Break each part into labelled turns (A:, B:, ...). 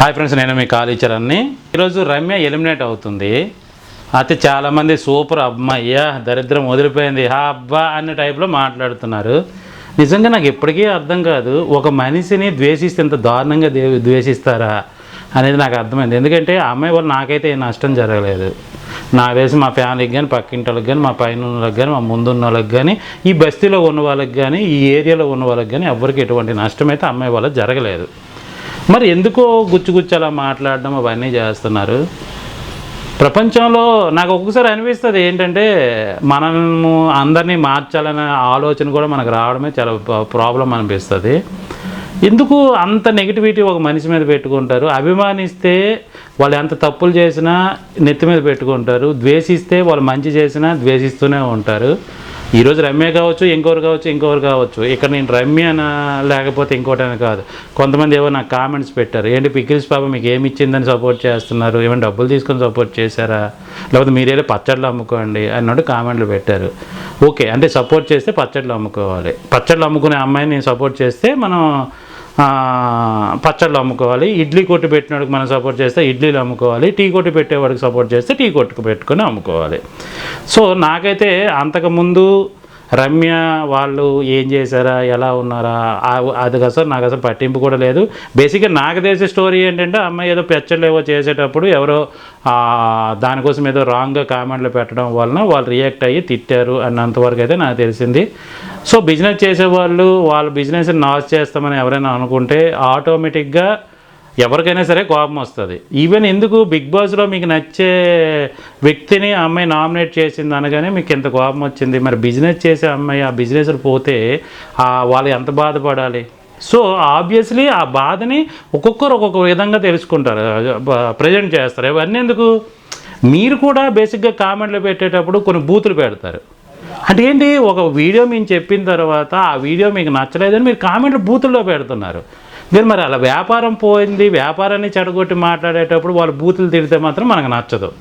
A: Hi friends నేను మీ కాళీచరణ్ని ఈరోజు Ramya eliminate అవుతుంది. అయితే చాలామంది సూపర్ అమ్మయ్యా దరిద్రం వదిలిపోయింది హా అబ్బా అనే టైప్లో మాట్లాడుతున్నారు. నిజంగా నాకు ఎప్పటికీ అర్థం కాదు ఒక మనిషిని ద్వేషిస్తే ఇంత దారుణంగా ద్వేషిస్తారా అనేది నాకు అర్థమైంది. ఎందుకంటే ఆ అమ్మాయి వల్ల నాకైతే ఏ నష్టం జరగలేదు. నా తెలిసి మా ఫ్యామిలీకి కానీ పక్కింటి వాళ్ళకి కానీ మా పైన ఉన్న వాళ్ళకి కానీ మా ముందున్న వాళ్ళకి కానీ ఈ బస్తీలో ఉన్న వాళ్ళకి కానీ ఈ ఏరియాలో ఉన్న వాళ్ళకి కానీ ఎవరికి ఎటువంటి నష్టం అయితే అమ్మాయి వల్ల జరగలేదు. మరి ఎందుకో గుచ్చు అలా మాట్లాడడం అవన్నీ చేస్తున్నారు. ప్రపంచంలో నాకు ఒక్కొక్కసారి అనిపిస్తుంది ఏంటంటే మనము అందరినీ మార్చాలనే ఆలోచన కూడా మనకు రావడమే చాలా ప్రాబ్లం అనిపిస్తుంది. ఎందుకు అంత నెగిటివిటీ ఒక మనిషి మీద పెట్టుకుంటారు? అభిమానిస్తే వాళ్ళు ఎంత తప్పులు చేసినా నెత్తి మీద పెట్టుకుంటారు. ద్వేషిస్తే వాళ్ళు మంచి చేసినా ద్వేషిస్తూనే ఉంటారు. ఈరోజు రమ్య కావచ్చు ఇంకొకరు కావచ్చు ఇంకొకరు కావచ్చు. ఇక్కడ నేను రమ్యనా లేకపోతే ఇంకోటైనా కాదు. కొంతమంది ఏవో నాకు కామెంట్స్ పెట్టారు. ఏంటి పికిల్స్ పాప మీకు ఏమి ఇచ్చిందని సపోర్ట్ చేస్తున్నారు? ఏమైనా డబ్బులు తీసుకొని సపోర్ట్ చేశారా? లేకపోతే మీరేదో పచ్చళ్ళు అమ్ముకోండి అన్నట్టు కామెంట్లు పెట్టారు. ఓకే అంటే సపోర్ట్ చేస్తే పచ్చళ్ళు అమ్ముకోవాలి. పచ్చళ్ళు అమ్ముకునే అమ్మాయిని నేను సపోర్ట్ చేస్తే మనం పచ్చళ్ళు అమ్ముకోవాలి. ఇడ్లీ కొట్టు పెట్టినోడికి మనం సపోర్ట్ చేస్తే ఇడ్లీలు అమ్ముకోవాలి. టీ కొట్టు పెట్టేవాడికి సపోర్ట్ చేస్తే టీ కొట్టుకు పెట్టుకొని అమ్ముకోవాలి. సో నాకైతే అంతకుముందు రమ్య వాళ్ళు ఏం చేశారా? ఎలా ఉన్నారా? అది అసలు నాకు అసలు పట్టింపు కూడా లేదు. బేసిక్గా నాకు తెలిసే స్టోరీ ఏంటంటే అమ్మాయి ఏదో పెచ్చళ్ళు ఏవో చేసేటప్పుడు ఎవరో దానికోసం ఏదో రాంగ్గా కామెంట్లు పెట్టడం వలన వాళ్ళు రియాక్ట్ అయ్యి తిట్టారు అన్నంతవరకు అయితే నాకు తెలిసింది. సో బిజినెస్ చేసేవాళ్ళు వాళ్ళ బిజినెస్ నాస్ చేస్తామని ఎవరైనా అనుకుంటే ఆటోమేటిక్గా ఎవరికైనా సరే కోపం వస్తుంది. ఈవెన్ ఎందుకు బిగ్ బాస్లో మీకు నచ్చే వ్యక్తిని ఆ అమ్మాయి నామినేట్ చేసింది అనగానే మీకు ఎంత కోపం వచ్చింది? మరి బిజినెస్ చేసే అమ్మాయి ఆ బిజినెస్ పోతే వాళ్ళు ఎంత బాధపడాలి? సో ఆబ్వియస్లీ ఆ బాధని ఒక్కొక్కరు ఒక్కొక్క విధంగా తెలుసుకుంటారు. ప్రజెంట్ చేస్తారు. ఇవన్నీ ఎందుకు? మీరు కూడా బేసిక్గా కామెంట్లు పెట్టేటప్పుడు కొన్ని బూతులు పెడతారు. అంటే ఏంటి? ఒక వీడియో మేము చెప్పిన తర్వాత ఆ వీడియో మీకు నచ్చలేదని మీరు కామెంట్లు బూతుల్లో పెడుతున్నారు. మీరు మరి అలా వ్యాపారం పోయింది వ్యాపారాన్ని చెడగొట్టి మాట్లాడేటప్పుడు వాళ్ళు బూతులు తిడితే మాత్రం మనకు నచ్చదు.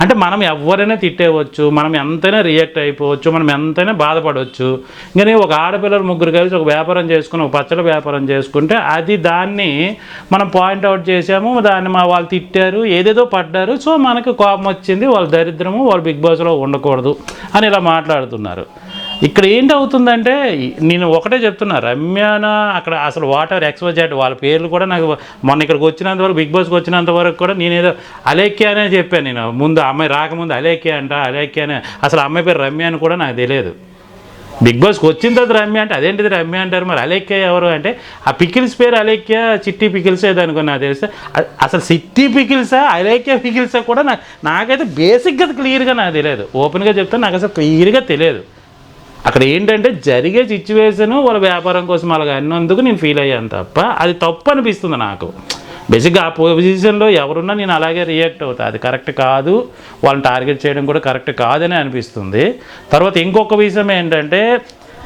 A: అంటే మనం ఎవరైనా తిట్టేవచ్చు మనం ఎంతైనా రియాక్ట్ అయిపోవచ్చు మనం ఎంతైనా బాధపడవచ్చు కానీ ఒక ఆడపిల్లలు ముగ్గురు కలిసి ఒక వ్యాపారం చేసుకుని ఒక పచ్చడి వ్యాపారం చేసుకుంటే అది దాన్ని మనం పాయింట్అవుట్ చేసాము దాన్ని మా వాళ్ళు తిట్టారు ఏదేదో పడ్డారు. సో మనకు కోపం వచ్చింది వాళ్ళ దరిద్రము వాళ్ళు బిగ్ బాస్లో ఉండకూడదు అని ఇలా మాట్లాడుతున్నారు. ఇక్కడ ఏంటి అవుతుందంటే నేను ఒకటే చెప్తున్నా రమ్యాన అక్కడ అసలు వాటర్ ఎక్స్పోజెట్ వాళ్ళ పేర్లు కూడా నాకు మొన్న ఇక్కడికి వచ్చినంత వరకు బిగ్ బాస్కి వచ్చినంత వరకు కూడా నేనేదో అలేఖ్య అనే చెప్పాను నేను. ముందు అమ్మాయి రాకముందు అలేఖ్య అంట అలేఖ్య అనే. అసలు అమ్మాయి పేరు రమ్య అని కూడా నాకు తెలియదు. బిగ్ బాస్కి వచ్చిన తర్వాత రమ్య అంటే అదేంటిది రమ్య అంటారు మరి? అలేఖ్య ఎవరు అంటే ఆ పికిల్స్ పేరు అలేఖ్య చిట్టి పికిల్స్ ఏదో నాకు తెలిస్తే అసలు సిట్టి పికిల్సా అలేఖ్య పికిల్సా కూడా నాకు నాకైతే బేసిక్గా క్లియర్గా నాకు తెలియదు. ఓపెన్గా చెప్తే నాకు అసలు క్లియర్గా తెలియదు. అక్కడ ఏంటంటే జరిగే సిచ్యువేషను వాళ్ళ వ్యాపారం కోసం అలాగ అన్నందుకు నేను ఫీల్ అయ్యాను తప్ప అది తప్పు అనిపిస్తుంది నాకు. బేసిక్గా ఆ పొజిషన్లో ఎవరున్నా నేను అలాగే రియాక్ట్ అవుతా. అది కరెక్ట్ కాదు. వాళ్ళని టార్గెట్ చేయడం కూడా కరెక్ట్ కాదని అనిపిస్తుంది. తర్వాత ఇంకొక విషయం ఏంటంటే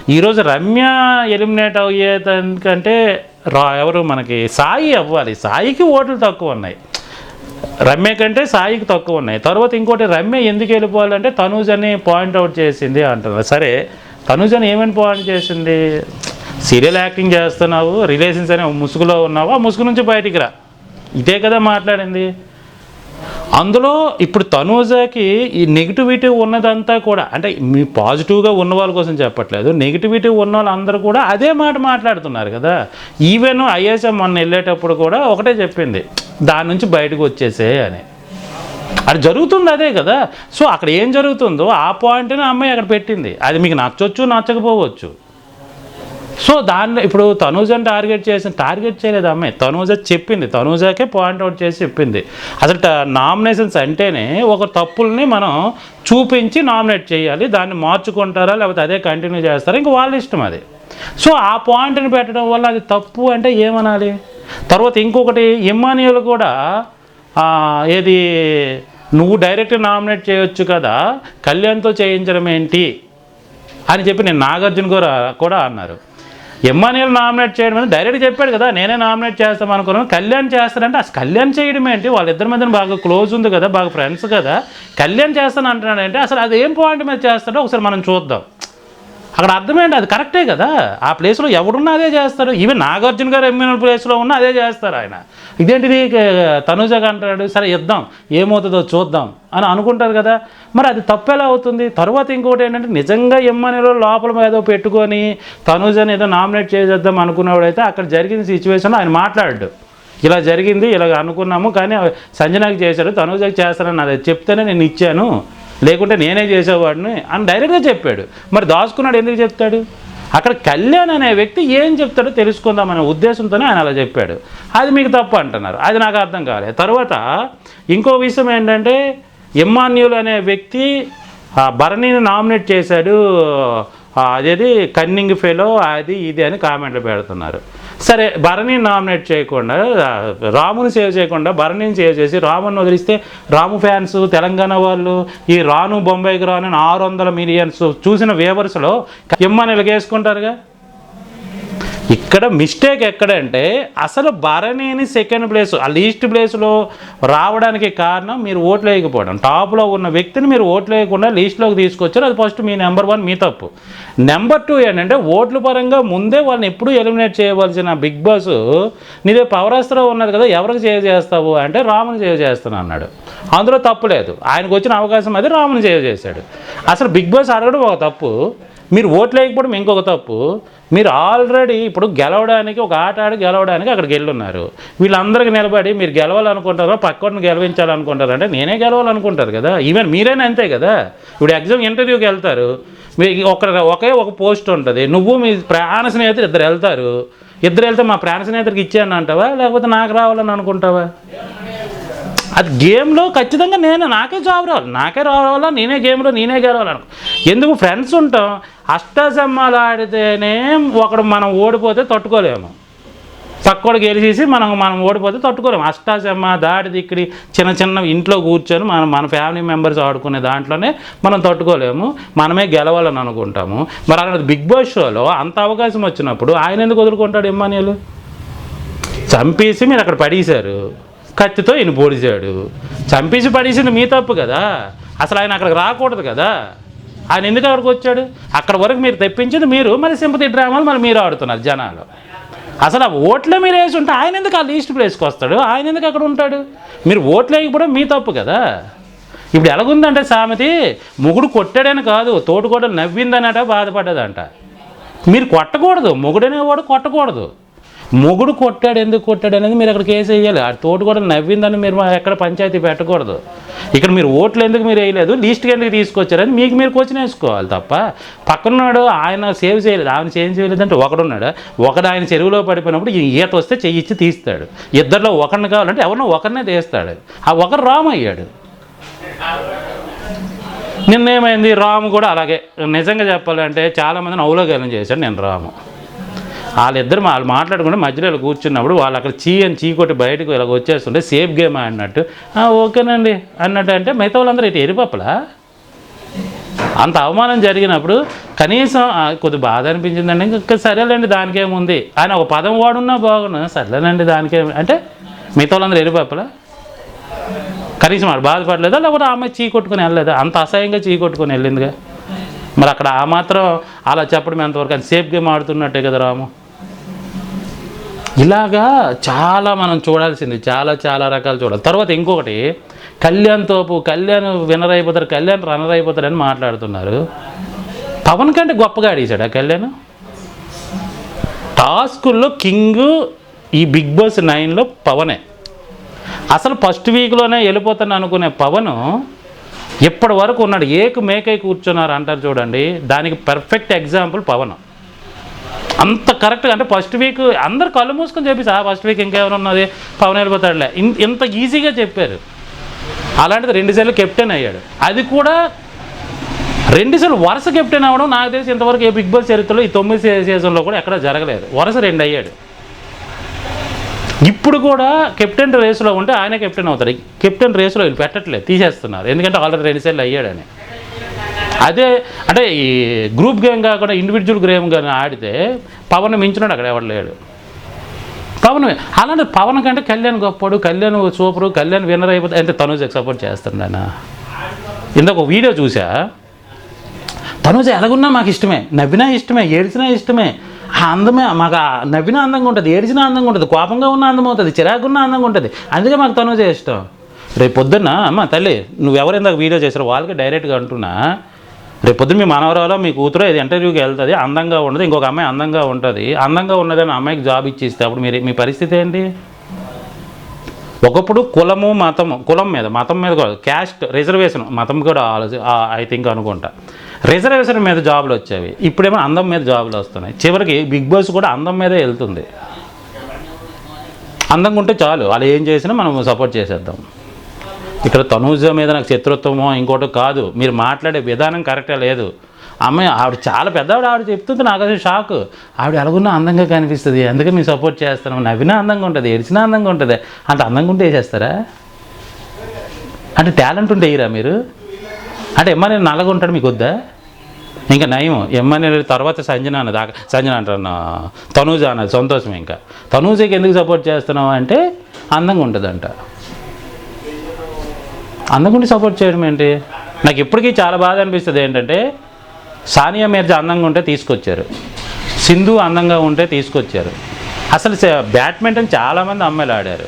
A: ఈరోజు రమ్య ఎలిమినేట్ అయ్యేదానికంటే రా ఎవరు మనకి సాయి అవ్వాలి. సాయికి ఓట్లు తక్కువ ఉన్నాయి. రమ్య కంటే సాయికి తక్కువ ఉన్నాయి. తర్వాత ఇంకోటి రమ్య ఎందుకు వెళ్ళిపోవాలంటే తనూజ్ అని పాయింట్ అవుట్ చేసింది అంటున్నారు. సరే తనూజ్ అని ఏమని పాయింట్ చేసింది? సీరియల్ యాక్టింగ్ చేస్తున్నావు రిలేషన్స్ అనే ముసుగులో ఉన్నావు? ఆ ముసుగు నుంచి బయటికి రా. ఇదే కదా మాట్లాడింది. అందులో ఇప్పుడు తనూజాకి ఈ నెగిటివిటీ ఉన్నదంతా కూడా అంటే మీ పాజిటివ్గా ఉన్న వాళ్ళ కోసం చెప్పట్లేదు నెగిటివిటీ ఉన్న వాళ్ళందరూ కూడా అదే మాట మాట్లాడుతున్నారు కదా. ఈవెన్ ఐఎస్ఎం మొన్న వెళ్ళేటప్పుడు కూడా ఒకటే చెప్పింది దాని నుంచి బయటకు వచ్చేసే అని. అది జరుగుతుంది అదే కదా. సో అక్కడ ఏం జరుగుతుందో ఆ పాయింట్ని అమ్మాయి అక్కడ పెట్టింది. అది మీకు నచ్చొచ్చు నచ్చకపోవచ్చు. సో దానిలో ఇప్పుడు తనూజని టార్గెట్ చేసిన టార్గెట్ చేయలేదు అమ్మాయి తనూజ చెప్పింది తనూజకే పాయింట్ అవుట్ చేసి చెప్పింది. అసలు నామినేషన్స్ అంటేనే ఒక తప్పుల్ని మనం చూపించి నామినేట్ చేయాలి దాన్ని మార్చుకుంటారా లేకపోతే అదే కంటిన్యూ చేస్తారా ఇంకా వాళ్ళ ఇష్టం అది. సో ఆ పాయింట్ని పెట్టడం వల్ల అది తప్పు అంటే ఏమనాలి? తర్వాత ఇంకొకటి ఇమానియులు కూడా ఏది నువ్వు డైరెక్ట్ నామినేట్ చేయొచ్చు కదా కళ్యాణ్తో చేయించడం ఏంటి? అని చెప్పి నేను నాగార్జున కూడా కూడా అన్నారు. ఎమ్మానియల్ నామినేట్ చేయడం అని డైరెక్ట్ చెప్పాడు కదా నేనే నామినేట్ చేస్తాం అనుకున్నాను. కళ్యాణ్ చేస్తానంటే అసలు కళ్యాణ్ చేయడం ఏంటి? వాళ్ళిద్దరి మీద బాగా క్లోజ్ ఉంది కదా బాగా ఫ్రెండ్స్ కదా. కళ్యాణ్ చేస్తాను అంటున్నాడు అంటే అసలు అది ఏం పాయింట్ మీద చేస్తాడో ఒకసారి మనం చూద్దాం. అక్కడ అర్థమేంటి అది కరెక్టే కదా. ఆ ప్లేస్లో ఎవడున్నా అదే చేస్తారు ఈవెన్ నాగార్జున గారు ఎమ్మెల్యే ప్లేస్లో ఉన్నా అదే చేస్తారు ఆయన. ఇదేంటిది? తనుజ తనుజగా అంటాడు సరే ఇద్దాం ఏమవుతుందో చూద్దాం అని అనుకుంటారు కదా. మరి అది తప్పెలా అవుతుంది? తర్వాత ఇంకోటి ఏంటంటే నిజంగా ఎమ్మనిలో లోపల ఏదో పెట్టుకొని తనుజని ఏదో నామినేట్ చేసేద్దాం అనుకున్నవాడైతే అక్కడ జరిగిన సిచ్యువేషన్లో ఆయన మాట్లాడాడు. ఇలా జరిగింది ఇలా అనుకున్నాము కానీ సంజనాకి చేశాడు తనుజకి చేస్తానని అది చెప్తేనే నేను ఇచ్చాను. లేకుంటే నేనే చేసేవాడిని అని డైరెక్ట్గా చెప్పాడు. మరి దాచుకున్నాడు ఎందుకు చెప్తాడు? అక్కడ కళ్యాణ్ అనే వ్యక్తి ఏం చెప్తాడో తెలుసుకుందామనే ఉద్దేశంతోనే ఆయన అలా చెప్పాడు. అది మీకు తప్పు అంటున్నారు. అది నాకు అర్థం కాలేదు. తర్వాత ఇంకో విషయం ఏంటంటే ఇమ్మాన్యుల్ అనే వ్యక్తి భరణిని నామినేట్ చేశాడు. అదేది? కన్నింగ్ ఫెలో అది ఇది అని కామెంట్లు పెడుతున్నారు. సరే భరణిని నామినేట్ చేయకుండా రాముని సేవ్ చేయకుండా భరణిని సేవ్ చేసి రాముని వదిలిస్తే రాము ఫ్యాన్స్ తెలంగాణ వాళ్ళు ఈ రాను బొంబాయికి రాను అని ఆరు వందల మిలియన్స్ చూసిన వేవర్స్లో ఎమ్మని ఇలాగేసుకుంటారుగా ఇక్కడ మిస్టేక్ ఎక్కడంటే అసలు భరణిని సెకండ్ ప్లేస్ ఆ లీస్ట్ ప్లేస్లో రావడానికి కారణం మీరు ఓట్లు వేయకపోవడం. టాప్లో ఉన్న వ్యక్తిని మీరు ఓట్లు వేయకుండా లీస్ట్లోకి తీసుకొచ్చారు అది ఫస్ట్ మీ నెంబర్ వన్ మీ తప్పు. నెంబర్ టూ ఏంటంటే ఓట్ల పరంగా ముందే వాళ్ళని ఎప్పుడూ ఎలిమినేట్ చేయవలసిన బిగ్ బాస్ నీదే పవరాస్త్రం ఉన్నది కదా ఎవరికి సేవ్ చేస్తావు అంటే రాముని సేవ్ చేస్తాను అన్నాడు. అందులో తప్పు లేదు. ఆయనకు వచ్చిన అవకాశం అది రాముని సేవ్ చేశాడు. అసలు బిగ్ బాస్ అడగడం ఒక తప్పు. మీరు ఓట్లు వేయకపోవడం ఇంకొక తప్పు. మీరు ఆల్రెడీ ఇప్పుడు గెలవడానికి ఒక ఆట ఆడి గెలవడానికి అక్కడికి వెళ్ళున్నారు. వీళ్ళందరికీ నిలబడి మీరు గెలవాలనుకుంటారో పక్కన గెలవించాలనుకుంటారు? అంటే నేనే గెలవాలనుకుంటారు కదా. ఈవెన్ మీరైనా అంతే కదా. ఇప్పుడు ఎగ్జామ్ ఇంటర్వ్యూకి వెళ్తారు. మీ ఒక ఒకే ఒక పోస్ట్ ఉంటుంది. నువ్వు మీ ప్రాణ స్నేహితులు ఇద్దరు వెళ్తారు. ఇద్దరు వెళ్తే మా ప్రాణ స్నేహితుడికి ఇచ్చాను అంటావా? లేకపోతే నాకు రావాలని అనుకుంటావా? అది గేమ్లో ఖచ్చితంగా నేను నాకే జాబ్ రావాలి. నాకే రావాలా నేనే గేమ్లో నేనే గెలవాలను ఎందుకు ఫ్రెండ్స్ ఉంటాం? అష్టాసమ్మాలు ఆడితేనే ఒకడు మనం ఓడిపోతే తట్టుకోలేము. తక్కువ గెలిచేసి మనం మనం ఓడిపోతే తట్టుకోలేము. అష్టాచమ్మ దాడి దిక్కిడి చిన్న చిన్న ఇంట్లో కూర్చొని మనం మన ఫ్యామిలీ మెంబర్స్ ఆడుకునే దాంట్లోనే మనం తట్టుకోలేము. మనమే గెలవాలని అనుకుంటాము. మరి అలాంటి బిగ్ బాస్ షోలో అంత అవకాశం వచ్చినప్పుడు ఆయన ఎందుకు వదులుకుంటాడు ఎమ్మానియలు చంపేసి మీరు అక్కడ పడేశారు. కత్తితో ఈయన పొడిచాడు చంపేసి పడేసింది మీ తప్పు కదా. అసలు ఆయన అక్కడికి రాకూడదు కదా. ఆయన ఎందుకు అక్కడికి వచ్చాడు? అక్కడ వరకు మీరు తెప్పించింది మీరు మరి సింపతి డ్రామాలు మరి మీరు ఆడుతున్నారు జనాలు. అసలు ఆ ఓట్లే మీరు వేసి ఉంటే ఆయన ఎందుకు ఆ లీస్ట్ ప్లేస్కి వస్తాడు? ఆయన ఎందుకు అక్కడ ఉంటాడు? మీరు ఓట్లు వేయకపోవడం మీ తప్పు కదా. ఇప్పుడు ఎలాగుందంటే సామెతి మొగుడు కొట్టాడని కాదు తోటి నవ్విందనట బాధపడ్డదంట. మీరు కొట్టకూడదు. మొగుడనేవాడు కొట్టకూడదు. మొగుడు కొట్టాడు ఎందుకు కొట్టాడు అనేది మీరు అక్కడ కేసు వేయాలి ఆ తోటి కూడా నవ్విందని మీరు మా- ఎక్కడ పంచాయతీ పెట్టకూడదు. ఇక్కడ మీరు ఓట్లు ఎందుకు మీరు వేయలేదు? లీస్ట్కి ఎందుకు తీసుకొచ్చారని మీకు మీరు క్వశ్చన్ వేసుకోవాలి తప్ప. పక్కనున్నాడు ఆయన సేవ్ చేయలేదు. ఆయన సేవ్ చేయలేదు అంటే ఒకడున్నాడు. ఒకడు ఆయన చెరువులో పడిపోయినప్పుడు ఈత వస్తే చెయ్యిచ్చి తీస్తాడు. ఇద్దరిలో ఒకరిని కావాలంటే ఎవరినో ఒకరినే తీస్తాడు. ఆ ఒకరు రామ్ అయ్యాడు. నిన్నేమైంది? రాము కూడా అలాగే. నిజంగా చెప్పాలంటే చాలామందిని అవలోకనం చేశాడు నేను రాము. వాళ్ళిద్దరు వాళ్ళు మాట్లాడుకుంటే మధ్యలో ఇలా కూర్చున్నప్పుడు వాళ్ళు అక్కడ చీ అని చీ కొట్టి బయటకు ఇలా వచ్చేస్తుంటే సేఫ్ గేమ్ అన్నట్టు. ఓకేనండి అన్నట్టు అంటే మిగతా వాళ్ళందరూ ఇటు ఎరిపప్పలా? అంత అవమానం జరిగినప్పుడు కనీసం కొద్ది బాధ అనిపించిందండి ఇంకా సరేలేండి దానికేముంది ఆయన ఒక పదం వాడున్నా బాగున్నా సరేలేనండి దానికేం అంటే మిగతా వాళ్ళందరూ ఎరిపప్పలా? కనీసం వాడు బాధపడలేదా? లేకపోతే ఆమె చీ కొట్టుకొని వెళ్ళలేదా? అంత అసహ్యంగా చీ కొట్టుకొని వెళ్ళిందిగా. మరి అక్కడ ఆ మాత్రం అలా చెప్పడం ఎంతవరకు? అది సేఫ్ గేమ్ ఆడుతున్నట్టే కదా రాము. ఇలాగా చాలా మనం చూడాల్సింది చాలా చాలా రకాలు చూడాలి. తర్వాత ఇంకొకటి కళ్యాణ్ తోపు కళ్యాణ్ విన్నర్ అయిపోతారు కళ్యాణ్ రన్నర్ అయిపోతారని మాట్లాడుతున్నారు. పవన్ కంటే గొప్పగా ఆడేశాడు ఆ కళ్యాణ్? టాస్కుల్లో కింగ్ ఈ బిగ్ బాస్ నైన్లో పవనే. అసలు ఫస్ట్ వీక్లోనే వెళ్ళిపోతాను అనుకునే పవన్ ఇప్పటి వరకు ఉన్నాడు. ఏకు మేకై కూర్చున్నారు అంటారు చూడండి. దానికి పర్ఫెక్ట్ ఎగ్జాంపుల్ పవన్. అంత కరెక్ట్గా అంటే ఫస్ట్ వీక్ అందరు కళ్ళు మూసుకొని చెప్పేసి ఫస్ట్ వీక్ ఇంకేమైనా ఉన్నది? పవన్ వెళ్ళిపోతాడులే ఇంత ఈజీగా చెప్పారు. అలాంటిది రెండుసార్లు కెప్టెన్ అయ్యాడు. అది కూడా రెండుసార్లు వరుస కెప్టెన్ అవ్వడం నాకు తెలిసి ఇంతవరకు ఏ బిగ్ బాస్ చరిత్రలో ఈ తొమ్మిది సీజన్లో కూడా ఎక్కడ జరగలేదు. వరుస రెండు అయ్యాడు. ఇప్పుడు కూడా కెప్టెన్ రేసులో ఉంటే ఆయన కెప్టెన్ అవుతారు కెప్టెన్ రేసులో వీళ్ళు పెట్టట్లేదు తీసేస్తున్నారు. ఎందుకంటే ఆల్రెడీ రెండుసార్లు అయ్యాడని. అదే అంటే ఈ గ్రూప్ గేమ్ కాకుండా ఇండివిజువల్ గేమ్ కానీ ఆడితే పవన్ మించినాడు అక్కడ ఎవడు లేడు. పవన్ అలాంటి పవన్ కంటే కళ్యాణ్ గొప్పడు కళ్యాణ్ సూపరు కళ్యాణ్ విన్నర్ అయిపోతే అంటే తనుజకి సపోర్ట్ చేస్తాడు ఆయన ఇందాక ఒక వీడియో చూసా తనుజ ఎలాగున్నా మాకు ఇష్టమే నవ్వినా ఇష్టమే ఏడ్చినా ఇష్టమే. ఆ అందమే మాకు నవ్వినా నవ్విన అందంగా ఉంటుంది ఏడిచినా అందంగా ఉంటుంది కోపంగా ఉన్న అందం అవుతుంది చిరాకున్న అందంగా ఉంటుంది. అందుకే మాకు తనుజ ఇష్టం. రేపు పొద్దున్న అమ్మ తల్లి నువ్వు ఎవరు ఇందాక వీడియో చేసారు వాళ్ళకి డైరెక్ట్గా అంటున్నా. రేపు పొద్దున్న మీ మనవరాలో మీ కూతురు ఇది ఇంటర్వ్యూకి వెళ్తుంది అందంగా ఉండదు ఇంకొక అమ్మాయి అందంగా ఉంటుంది. అందంగా ఉన్నదని అమ్మాయికి జాబ్ ఇచ్చిస్తే అప్పుడు మీరు మీ పరిస్థితి ఏంటి? ఒకప్పుడు కులము మతము కులం మీద మతం మీద కాదు క్యాస్ట్ రిజర్వేషన్ మతం కూడా ఆలోచి ఐ థింక్ అనుకుంటా. రిజర్వేషన్ మీద జాబులు వచ్చేవి. ఇప్పుడేమో అందం మీద జాబులు వస్తున్నాయి. చివరికి బిగ్ బాస్ కూడా అందం మీదే వెళ్తుంది. అందంగా ఉంటే చాలు వాళ్ళు ఏం చేసినా మనం సపోర్ట్ చేసేద్దాం. ఇక్కడ తనూజ మీద నాకు శత్రుత్వమో ఇంకోటి కాదు. మీరు మాట్లాడే విధానం కరెక్టే లేదు. అమ్మాయి ఆవిడ చాలా పెద్దవాడు ఆవిడ చెప్తుంది నాకు అసలు షాక్. ఆవిడ ఎలాగున్నా అందంగా కనిపిస్తుంది. అందుకే మేము సపోర్ట్ చేస్తున్నాం. నవ్వినా అందంగా ఉంటుంది ఏడిచినా అందంగా ఉంటుంది. అంత అందంగా ఉంటే వేసేస్తారా? అంటే టాలెంట్ ఉంటే వేయరా మీరు? అంటే ఎమ్మాని నల్లగా ఉంటాడు మీకు వద్దా? ఇంకా నయం ఎమ్మాని తర్వాత సంజన అన్నది. దాకా సంజన అంటాను తనూజ అన్నది. సంతోషం ఇంకా. తనూజకి ఎందుకు సపోర్ట్ చేస్తున్నావు అంటే అందంగా ఉంటుందంట. అందంగుండి సపోర్ట్ చేయడం ఏంటి? నాకు ఇప్పటికీ చాలా బాధ అనిపిస్తుంది ఏంటంటే సానియా మీర్జా అందంగా ఉంటే తీసుకొచ్చారు. సింధు అందంగా ఉంటే తీసుకొచ్చారు. అసలు బ్యాడ్మింటన్ చాలామంది అమ్మాయిలు ఆడారు.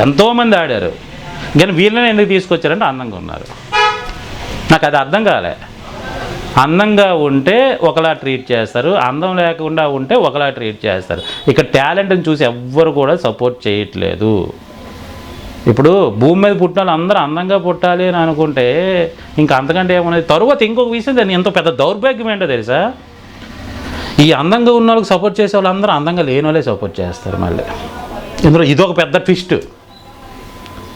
A: ఎంతోమంది ఆడారు. కానీ వీళ్ళని ఎందుకు తీసుకొచ్చారంటే అందంగా ఉన్నారు. నాకు అది అర్థం కాలే. అందంగా ఉంటే ఒకలా ట్రీట్ చేస్తారు అందం లేకుండా ఉంటే ఒకలా ట్రీట్ చేస్తారు. ఇక్కడ టాలెంట్ని చూసి ఎవ్వరు కూడా సపోర్ట్ చేయట్లేదు. ఇప్పుడు భూమి మీద పుట్టిన అందరూ అందంగా పుట్టాలి అని అనుకుంటే ఇంకా అంతకంటే ఏమన్నది? తరువాత ఇంకొక విషయం దాన్ని ఎంతో పెద్ద దౌర్భాగ్యం ఏంటో తెలుసా? ఈ అందంగా ఉన్న వాళ్ళకి సపోర్ట్ చేసే వాళ్ళందరూ అందంగా లేని వాళ్ళే సపోర్ట్ చేస్తారు మళ్ళీ. ఇందులో ఇదొక పెద్ద ట్విస్ట్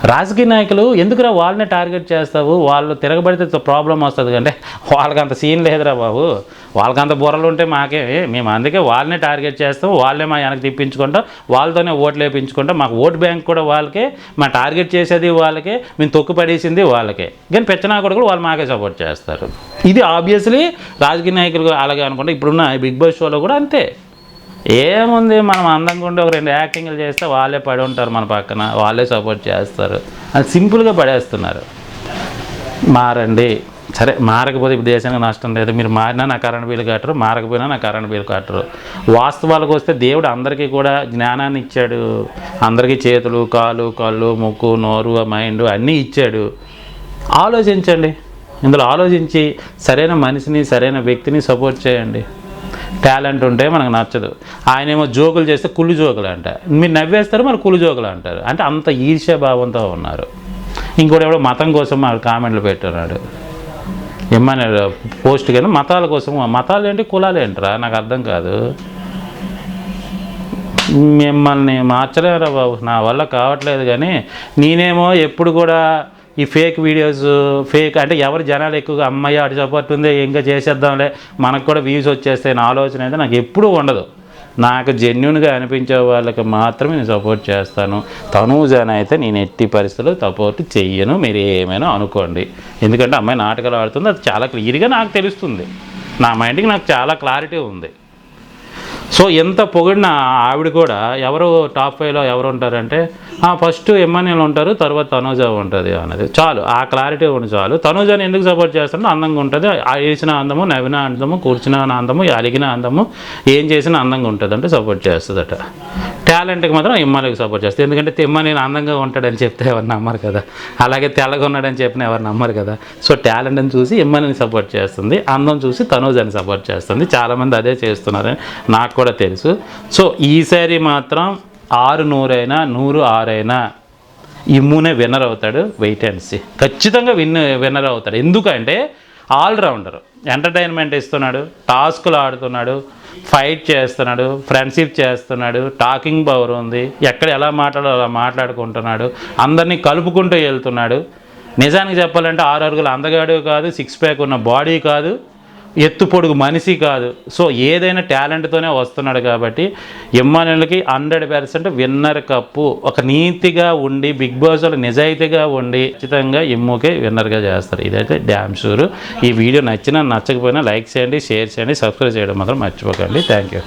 A: రాజకీయ నాయకులు ఎందుకురా వాళ్ళని టార్గెట్ చేస్తావు? వాళ్ళు తిరగబడితే ప్రాబ్లం వస్తుంది అంటే వాళ్ళకంత అంత సీన్ లేదురా బాబు. వాళ్ళకి అంత బుర్రలు ఉంటే మాకే. మేము అందుకే వాళ్ళనే టార్గెట్ చేస్తాం. వాళ్ళే మా వెనక్కి తిప్పించుకుంటాం. వాళ్ళతోనే ఓట్లు వేపించుకుంటాం. మాకు ఓట్ బ్యాంక్ కూడా వాళ్ళకే. మా టార్గెట్ చేసేది వాళ్ళకే. మేము తొక్కుపడేసింది వాళ్ళకే. కానీ పెచ్చనా కూడా వాళ్ళు మాకే సపోర్ట్ చేస్తారు. ఇది ఆబ్వియస్లీ రాజకీయ నాయకులు అలాగే అనుకుంటే ఇప్పుడున్న బిగ్ బాస్ షోలో కూడా అంతే. ఏముంది మనం అందంగా ఉండి ఒక రెండు యాక్టింగ్లు చేస్తే వాళ్ళే పడి ఉంటారు మన పక్కన వాళ్ళే సపోర్ట్ చేస్తారు. అది సింపుల్గా పడేస్తున్నారు. మారండి. సరే మారకపోతే ఇప్పుడు దేశానికి నష్టం లేదు. మీరు మారినా నా కరెంట్ బిల్లు కట్టరు మారకపోయినా నా కరెంట్ బిల్లు కట్టరు. వాస్తవాలకు వస్తే దేవుడు అందరికీ కూడా జ్ఞానాన్ని ఇచ్చాడు. అందరికీ చేతులు కాలు కళ్ళు ముక్కు నోరు మైండ్ అన్నీ ఇచ్చాడు. ఆలోచించండి. ఇందులో ఆలోచించి సరైన మనిషిని సరైన వ్యక్తిని సపోర్ట్ చేయండి. టాలెంట్ ఉంటే మనకు నచ్చదు. ఆయన ఏమో జోకులు చేస్తే కుళ్ళు జోకులు అంట. మీరు నవ్వేస్తారు మరి కుళ్ళు జోకులు అంటారు. అంటే అంత ఈర్ష్య భావంతో ఉన్నారు. ఇంకోటి ఎవడో మతం కోసం మా కామెంట్లు పెట్టున్నాడు ఏమన్నాడు పోస్ట్ కానీ మతాల కోసం మతాలు ఏంటి కులాలు ఏంటరా? నాకు అర్థం కాదు. మిమ్మల్ని మార్చలేరా బాబు? నా వల్ల కావట్లేదు కానీ నేనేమో ఎప్పుడు కూడా ఈ ఫేక్ వీడియోస్ ఫేక్ అంటే ఎవరు జనాలు ఎక్కువగా అమ్మాయి అటు సపోర్ట్ ఉంది ఇంకా చేసేద్దాంలే మనకు కూడా వ్యూస్ వచ్చేస్తాయి నా ఆలోచన అయితే నాకు ఎప్పుడూ ఉండదు. నాకు జెన్యున్గా అనిపించే వాళ్ళకి మాత్రమే నేను సపోర్ట్ చేస్తాను. తనూజన అయితే నేను ఎట్టి పరిస్థితుల్లో సపోర్ట్ చెయ్యను మీరు ఏమైనా అనుకోండి. ఎందుకంటే అమ్మాయి నాటకాలు ఆడుతుంది అది చాలా క్లియర్గా నాకు తెలుస్తుంది. నా మైండ్కి నాకు చాలా క్లారిటీ ఉంది. సో ఎంత పొగిడిన ఆవిడ కూడా ఎవరు టాప్ ఫైవ్లో ఎవరు ఉంటారంటే ఫస్ట్ ఎమ్మెన్యేలు ఉంటారు తర్వాత తనూజ ఉంటుంది అనేది చాలు ఆ క్లారిటీ ఉంది చాలు. తనూజని ఎందుకు సపోర్ట్ చేస్తారంటే అందంగా ఉంటుంది. ఆ వేసిన అందము నవ్విన అందము కూర్చున్న అందము అలిగిన అందము ఏం చేసినా అందంగా ఉంటుంది అంటే సపోర్ట్ చేస్తుందట టాలెంట్కి మాత్రం ఎమ్మెల్యేకి సపోర్ట్ చేస్తుంది ఎందుకంటే తిమ్మని నేను అందంగా ఉంటాడని చెప్తే ఎవరు నమ్మరు కదా. అలాగే తెల్లగా ఉన్నాడని చెప్పిన ఎవరు నమ్మరు కదా. సో టాలెంట్ని చూసి ఎమ్మెల్యేని సపోర్ట్ చేస్తుంది. అందం చూసి తనూజని సపోర్ట్ చేస్తుంది. చాలామంది అదే చేస్తున్నారని నాకు కూడా తెలుసు. సో ఈసారి మాత్రం ఆరు నూరైనా నూరు ఆరైనా. ఇమ్మునే విన్నర్ అవుతాడు వెయిట్ అండ్ సీ ఖచ్చితంగా విన్ విన్నర్ అవుతాడు. ఎందుకంటే ఆల్రౌండర్ ఎంటర్టైన్మెంట్ ఇస్తున్నాడు టాస్కులు ఆడుతున్నాడు ఫైట్ చేస్తున్నాడు ఫ్రెండ్షిప్ చేస్తున్నాడు టాకింగ్ పవర్ ఉంది ఎక్కడ ఎలా మాట్లాడాలో అలా మాట్లాడుకుంటున్నాడు అందరినీ కలుపుకుంటూ వెళ్తున్నాడు. నిజానికి చెప్పాలంటే ఆరు అరుగులు అందగాడు కాదు సిక్స్ ప్యాక్ ఉన్న బాడీ కాదు. ఎత్తు పొడుగు మనిషి కాదు. సో ఏదైనా టాలెంట్తోనే వస్తున్నాడు కాబట్టి ఎమ్మానులకి హండ్రెడ్ పర్సెంట్ విన్నర్ కప్పు. ఒక నీతిగా ఉండి బిగ్ బాస్లో నిజాయితీగా ఉండి ఖచ్చితంగా ఎమ్ముకే విన్నర్గా చేస్తారు. ఇదైతే డ్యామ్ షూర్. ఈ వీడియో నచ్చినా నచ్చకపోయినా లైక్ చేయండి షేర్ చేయండి సబ్స్క్రైబ్ చేయడం మాత్రం మర్చిపోకండి. Thank you.